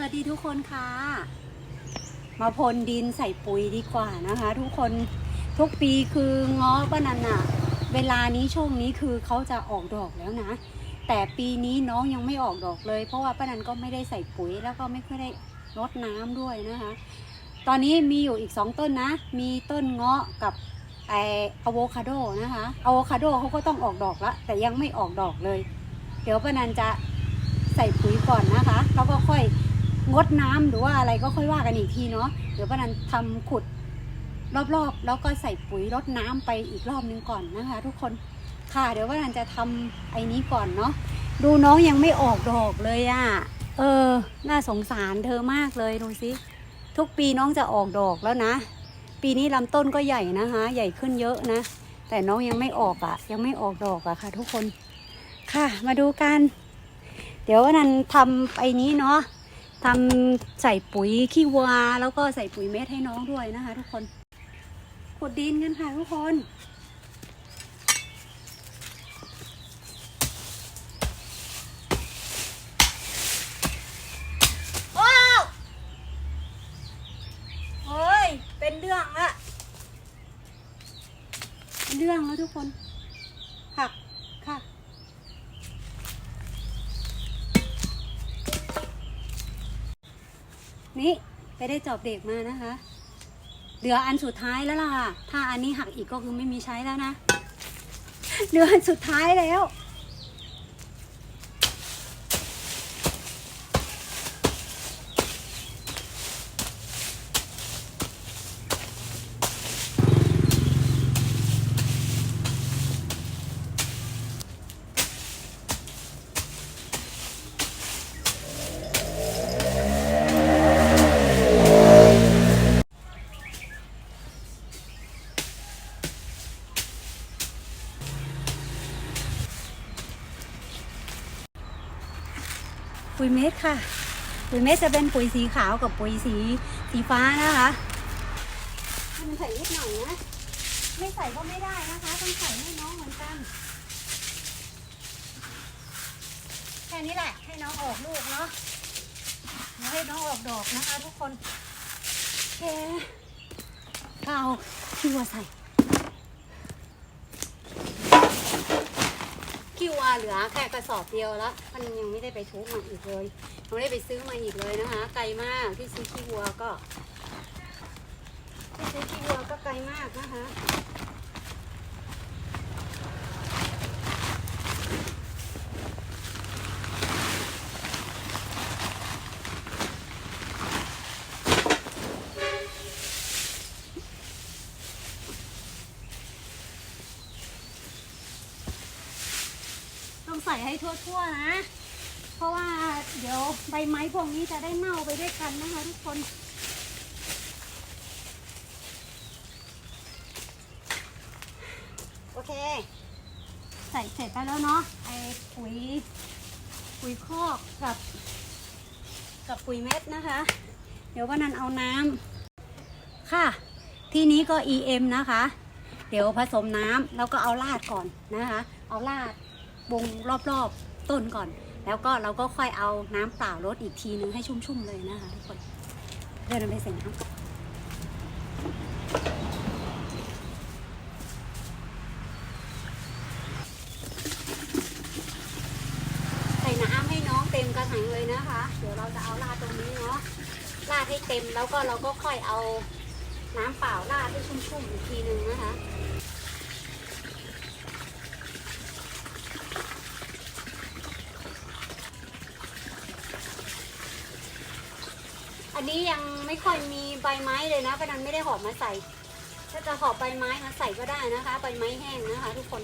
วัสดีทุกคนค่ะ มาพรวนดินใส่ปุ๋ยดีกว่านะคะ ทุกคนทุกปีคือง้อป้านันะเวลานี้ช่วงนี้คือเขาจะออกดอกแล้วนะ แต่ปีนี้น้องยังไม่ออกดอกเลย เพราะว่าป้านันก็ไม่ได้ใส่ปุ๋ยแล้วก็ไม่ค่อยได้รดน้ำด้วยนะคะ ตอนนี้มีอยู่อีกสองต้นนะ มีต้นเงาะกับไออะโวคาโดนะคะอะโวคาโดเขาก็ต้องออกดอกละแต่ยังไม่ออกดอกเลย เดี๋ยวป้านันจะใส่ปุ๋ยก่อนนะคะ แล้วก็ค่อย งดน้ำหรือว่าอะไรก็ค่อยว่ากันอีกทีเนาะเดี๋ยวป้านันทำขุดรอบๆ แล้วก็ใส่ปุ๋ยรดน้ำไปอีกรอบนึงก่อนนะคะ ทุกคนค่ะเดี๋ยวป้านันจะทำไอ้นี้ก่อนเนาะดูน้องยังไม่ออกดอกเลยอะ่ะเออ น่าสงสารเธอมากเลยดูสิทุกปีน้องจะออกดอกแล้วนะ ปีนี้ลำต้นก็ใหญ่นะคะ ใหญ่ขึ้นเยอะนะ แต่น้องยังไม่ออกอะ่ะ ยังไม่ออกดอกอะ่ะค่ะ ทุกคนค่ะมาดูกัน เดี๋ยววันนั้นทำไอ้นี้เนาะ ทำใส่ปุ๋ยขี้วัว แล้วก็ใส่ปุ๋ยเม็ดให้น้องด้วยนะคะ ทุกคนขุดดินกันค่ะทุกคนว้าวเฮ้ยเป็นเรื่องละเป็นเรื่องแล้วทุกคนหักค่ะ นี่ไปได้จอบเด็กมานะคะ เหลืออันสุดท้ายแล้วล่ะ ถ้าอันนี้หักอีกก็คือไม่มีใช้แล้วนะ เหลืออันสุดท้ายแล้ว ปุ๋ยเม็ดค่ะ ปุ๋ยเม็ดจะเป็นปุ๋ยสีขาวกับปุ๋ยสีสีฟ้านะคะให้มันใส่นิดหน่อยนะ ไม่ใส่ก็ไม่ได้นะคะ ต้องใส่ให้น้องเหมือนกัน แค่นี้แหละ ให้น้องออกลูกเนาะแล้วให้น้องออกดอกนะคะทุกคนแค่ก็เอาขี้วัวใส่ คิวอะเหลือแค่กระสอบเดียวแล้วมันยังไม่ได้ไปทุบมาอีกเลยยังไม่ได้ไปซื้อมาอีกเลยนะคะ ไกลมากที่ซื้อคิวัวก็ที่ซื้อขี้วัวก็ไกลมากนะคะ ใส่ให้ทั่วๆนะ เพราะว่าเดี๋ยวใบไม้พวกนี้จะได้เน่าไปด้วยกันนะคะทุกคนโอเค ใส่เสร็จไปแล้วเนาะไอ้ปุ๋ยปุ๋ยคอกกับ กับปุ๋ยเม็ดนะคะ เดี๋ยววันนั้นเอาน้ำค่ะ ที่นี้ก็ EM นะคะ เดี๋ยวผสมน้ำแล้วก็เอาลาดก่อนนะคะ เอาลาด วงรอบๆต้นก่อน แล้วก็เราก็ค่อยเอาน้ำเปล่ารดอีกทีนึงให้ชุ่มๆเลยนะคะทุกคนเดินไปใส่น้ำใส่น้ำให้น้องเต็มกระถางเลยนะคะ เดี๋ยวเราจะเอาลาดตรงนี้เนาะลาดให้เต็มแล้วก็เราก็ค่อยเอาน้ำเปล่าลาดให้ชุ่มๆอีกทีนึงนะคะ อันนี้ยังไม่ค่อยมีใบไม้เลยนะประนันไม่ได้หอบมาใส่ ถ้าจะหอบใบไม้มาใส่ก็ได้นะคะ ใบไม้แห้งนะคะ ทุกคน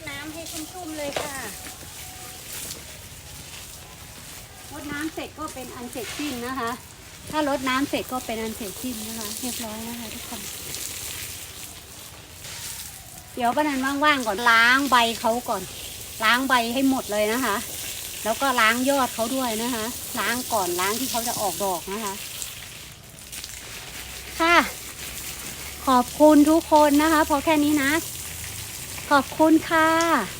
ค ให้ชุ่มๆเลยค่ะรดน้ำเสร็จก็เป็นอันเสร็จสิ้นนะคะ ถ้ารดน้ำเสร็จก็เป็นอันเสร็จสิ้นนะคะ เรียบร้อยนะคะทุกคน เดี๋ยวป้านันว่างๆก่อนล้างใบเขาก่อน ล้างใบให้หมดเลยนะคะ แล้วก็ล้างยอดเขาด้วยนะคะ ล้างก่อนล้างที่เขาจะออกดอกนะคะ ค่ะ ขอบคุณทุกคนนะคะ พอแค่นี้นะ ขอบคุณค่ะ